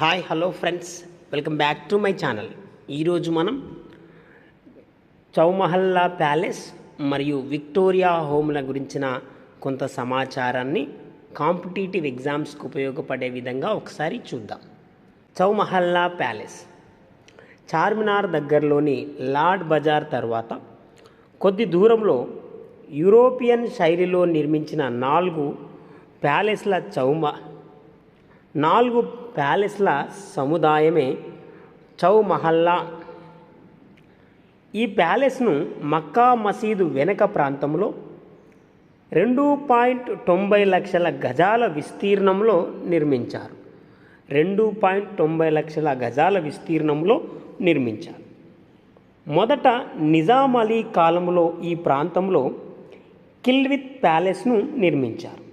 Hi hello friends. Welcome back to my channel. ఈరోజు మనం Chowmahalla palace మరియు విక్టోరియా హోమ్ల గురించిన కొంత సమాచారాన్ని కాంపిటేటివ్ ఎగ్జామ్స్కి ఉపయోగపడే విధంగా ఒకసారి చూద్దాం. చౌమహల్లా ప్యాలెస్. చార్మినార్ దగ్గరలోని లార్డ్ బజార్ తర్వాత కొద్ది దూరంలో యూరోపియన్ శైలిలో నిర్మించిన నాలుగు ప్యాలెస్ల చౌమ నాలుగు ప్యాలెస్ల సముదాయమే చౌ మహల్లా ఈ ప్యాలెస్ను మక్కా మసీదు వెనక ప్రాంతంలో రెండు పాయింట్ తొంభై లక్షల గజాల విస్తీర్ణంలో నిర్మించారు. రెండు పాయింట్ తొంభై లక్షల గజాల విస్తీర్ణంలో నిర్మించారు. మొదట నిజాం అలీ కాలంలో ఈ ప్రాంతంలో కిల్విత్ ప్యాలెస్ను నిర్మించారు.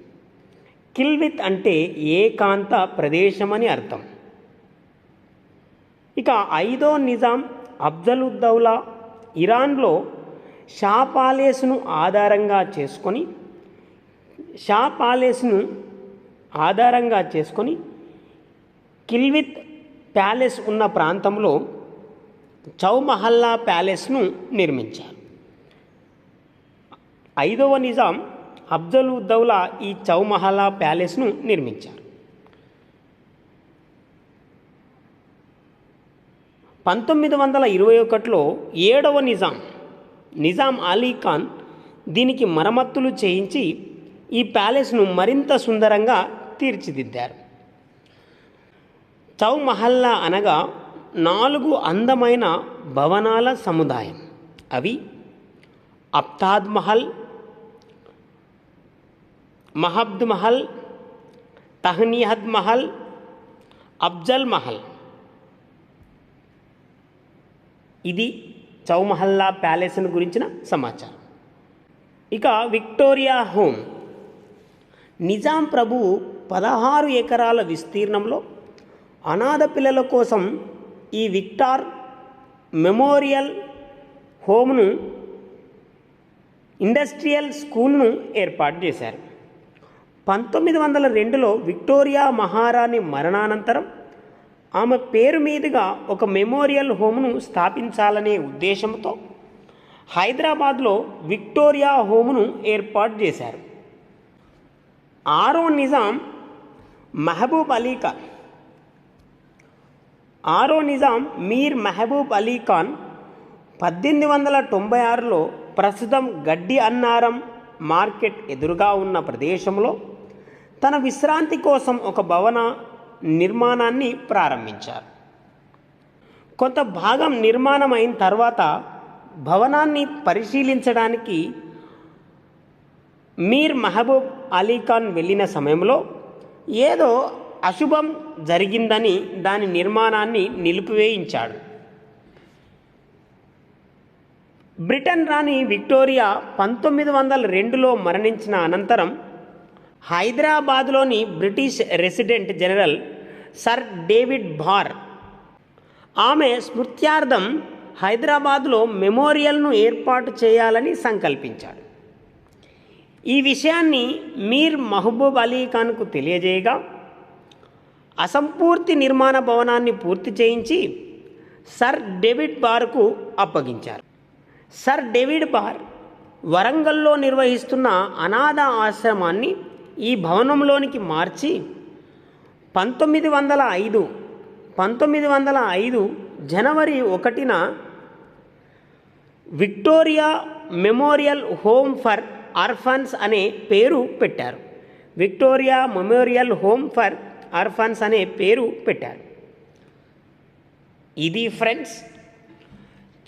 కిల్విత్ అంటే ఏకాంత ప్రదేశమని అర్థం. ఇక ఐదో నిజాం అఫ్జలుద్దౌలా ఇరాన్లో షా పాలేస్ను ఆధారంగా చేసుకొని షా పాలేస్ను ఆధారంగా చేసుకొని కిల్విత్ ప్యాలెస్ ఉన్న ప్రాంతంలో చౌమహల్లా ప్యాలెస్ను నిర్మించారు. ఐదవ నిజాం అఫ్జలుద్దౌలా ఈ చౌమహలా ప్యాలెస్ను నిర్మించారు. పంతొమ్మిది వందల ఇరవై ఒకటిలో ఏడవ నిజాం నిజాం అలీ ఖాన్ దీనికి మరమ్మతులు చేయించి ఈ ప్యాలెస్ను మరింత సుందరంగా తీర్చిదిద్దారు. చౌమహల్లా అనగా నాలుగు అందమైన భవనాల సముదాయం. అవి అప్తాద్ మహల్ మహబ్ద్ మహల్ తహ్నియహద్ మహల్ అబ్జల్ మహల్. ఇది చౌమహల్లా ప్యాలెస్ను గురించిన సమాచారం. ఇక విక్టోరియా హోమ్. నిజాం ప్రభు పదహారు ఎకరాల విస్తీర్ణంలో అనాథ పిల్లల కోసం ఈ విక్టార్ మెమోరియల్ హోమ్ను ఇండస్ట్రియల్ స్కూల్ను ఏర్పాటు చేశారు. పంతొమ్మిది వందల రెండులో విక్టోరియా మహారాణి మరణానంతరం ఆమె పేరు మీదుగా ఒక మెమోరియల్ హోమ్ను స్థాపించాలనే ఉద్దేశంతో హైదరాబాద్లో విక్టోరియా హోమ్ను ఏర్పాటు చేశారు. ఆరో నిజాం మహబూబ్ అలీ ఖాన్. ఆరో నిజాం మీర్ మహబూబ్ అలీ ఖాన్ పద్దెనిమిది వందల తొంభై ఆరులో ప్రస్తుతం గడ్డి అన్నారం మార్కెట్ ఎదురుగా ఉన్న ప్రదేశంలో తన విశ్రాంతి కోసం ఒక భవన నిర్మాణాన్ని ప్రారంభించారు. కొంత భాగం నిర్మాణం అయిన తర్వాత భవనాన్ని పరిశీలించడానికి మీర్ మహబూబ్ అలీ ఖాన్ వెళ్ళిన సమయంలో ఏదో అశుభం జరిగిందని దాని నిర్మాణాన్ని నిలిపివేయించాడు. బ్రిటన్ రాణి విక్టోరియా పంతొమ్మిది వందల రెండులో మరణించిన అనంతరం హైదరాబాద్లోని British resident general sir David Barr. ఆమె స్మృత్యార్థం హైదరాబాద్లో మెమోరియల్ను ఏర్పాటు చేయాలని సంకల్పించాడు ఈ విషయాన్ని మీర్ మహబూబ్ అలీ ఖాన్కు తెలియజేయగా అసంపూర్తి నిర్మాణ భవనాన్ని పూర్తి చేయించి సర్ డేవిడ్ బార్కు అప్పగించారు. సర్ డేవిడ్ బార్ వరంగల్లో నిర్వహిస్తున్న అనాథ ఆశ్రమాన్ని ఈ భవనంలోనికి మార్చి పంతొమ్మిది వందల ఐదు పంతొమ్మిది వందల ఐదు జనవరి ఒకటిన Victoria memorial home for orphans అనే పేరు పెట్టారు. Victoria memorial home for orphans అనే పేరు పెట్టారు. ఇది ఫ్రెండ్స్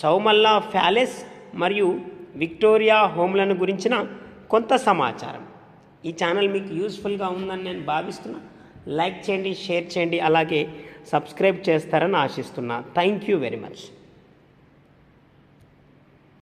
చౌమల్లా ప్యాలెస్ మరియు విక్టోరియా హోమ్లను గురించిన కొంత సమాచారం. ఈ ఛానల్ మీకు యూస్ఫుల్గా ఉందని నేను భావిస్తున్నా. లైక్ చేయండి షేర్ చేయండి అలాగే సబ్స్క్రైబ్ చేస్తారని ఆశిస్తున్నా. Thank you very much.